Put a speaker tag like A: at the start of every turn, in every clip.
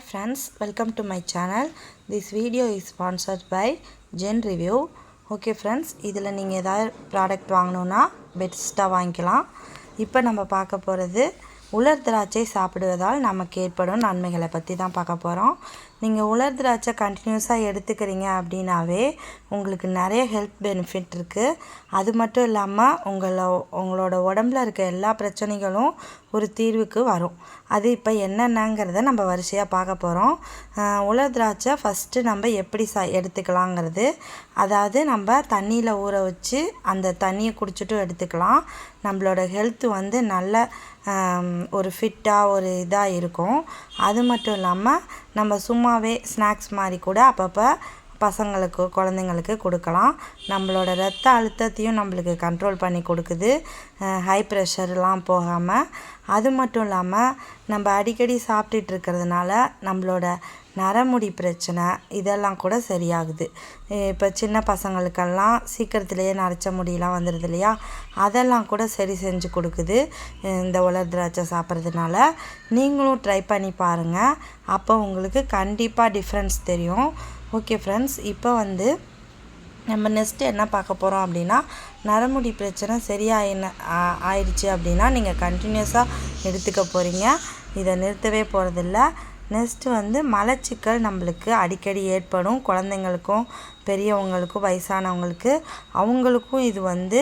A: Hi friends welcome to my channel this video is sponsored by Zen review okay friends இதில் நீங்கள் ஏதாவது product வாங்கணுன்னா பெட்ஸ்ட்டாக வாங்கிக்கலாம் இப்போ நம்ம பார்க்க போகிறது உலர் திராட்சை சாப்பிடுவதால் நமக்கு ஏற்படும் நன்மைகளை பற்றி தான் பார்க்க போகிறோம் நீங்கள் உலர் திராட்சை கண்டினியூஸாக எடுத்துக்கிறீங்க அப்படின்னாவே உங்களுக்கு நிறைய ஹெல்த் பெனிஃபிட் இருக்குது அது மட்டும் இல்லாமல் உங்களை உங்களோட உடம்புல இருக்க எல்லா பிரச்சனைகளும் ஒரு தீர்வுக்கு வரும். அது இப்போ என்னென்னங்கிறத நம்ம வரிசையாக பார்க்க போகிறோம் உலர் திராட்சை ஃபஸ்ட்டு நம்ம எப்படி சா எடுத்துக்கலாங்கிறது அதாவது நம்ம தண்ணியில் ஊற வச்சு அந்த தண்ணியை குடிச்சிட்டும் எடுத்துக்கலாம். நம்மளோட ஹெல்த்து வந்து நல்ல ஒரு ஃபிட்டாக ஒரு இதாக இருக்கும். அது மட்டும் இல்லாமல் நம்ம சும்மாவே ஸ்நாக்ஸ் மாதிரி கூட அப்பப்போ பசங்களுக்கு குழந்தைங்களுக்கு கொடுக்கலாம். நம்மளோட ரத்த அழுத்தத்தையும் நம்மளுக்கு கண்ட்ரோல் பண்ணி கொடுக்குது. ஹை ப்ரெஷர்லாம் போகாமல் அது மட்டும் இல்லாமல் நம்ம அடிக்கடி சாப்பிட்டுட்டு இருக்கிறதுனால நம்மளோட நரமுடி பிரச்சனை இதெல்லாம் கூட சரியாகுது. இப்போ சின்ன பசங்களுக்கெல்லாம் சீக்கிரத்துலேயே நரைச்ச முடியெல்லாம் வந்துடுது இல்லையா? அதெல்லாம் கூட சரி செஞ்சு கொடுக்குது. இந்த உலர் திராட்சை சாப்பிட்றதுனால. நீங்களும் ட்ரை பண்ணி பாருங்கள் அப்போ உங்களுக்கு கண்டிப்பாக டிஃப்ரென்ஸ் தெரியும். ஓகே ஃப்ரெண்ட்ஸ் இப்போ வந்து நம்ம நெக்ஸ்ட்டு என்ன பார்க்க போகிறோம் அப்படின்னா நரமுடி பிரச்சனை சரியாக ஆயிடுச்சு அப்படின்னா நீங்கள் கண்டினியூஸாக எடுத்துக்க போகிறீங்க இதை நிறுத்தவே போகிறதில்ல நெக்ஸ்ட்டு வந்து மலச்சிக்கல் நம்மளுக்கு அடிக்கடி ஏற்படும். குழந்தைங்களுக்கும் பெரியவங்களுக்கும் வயசானவங்களுக்கு. அவங்களுக்கும் இது வந்து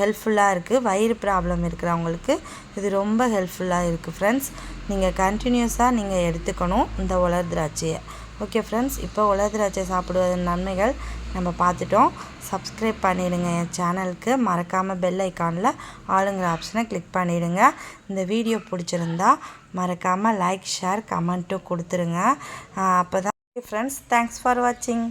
A: ஹெல்ப்ஃபுல்லாக இருக்குது வயிறு ப்ராப்ளம் இருக்கிறவங்களுக்கு இது ரொம்ப ஹெல்ப்ஃபுல்லாக இருக்குது ஃப்ரெண்ட்ஸ் நீங்கள் கண்டினியூஸாக நீங்கள் எடுத்துக்கணும் இந்த உலர் திராட்சையை. ஓகே ஃப்ரெண்ட்ஸ் இப்போ உலர் திராட்சை சாப்பிடுவதன் நன்மைகள் நம்ம பார்த்துட்டோம். சப்ஸ்கிரைப் பண்ணிவிடுங்க என் சேனலுக்கு மறக்காமல் பெல் ஐக்கானில் ஆளுங்கிற ஆப்ஷனை கிளிக் பண்ணிவிடுங்க இந்த வீடியோ பிடிச்சிருந்தா மறக்காமல் லைக் ஷேர் கமெண்ட்டும் கொடுத்துருங்க. அப்போ தான் ஃப்ரெண்ட்ஸ் தேங்க்ஸ் ஃபார் வாட்சிங்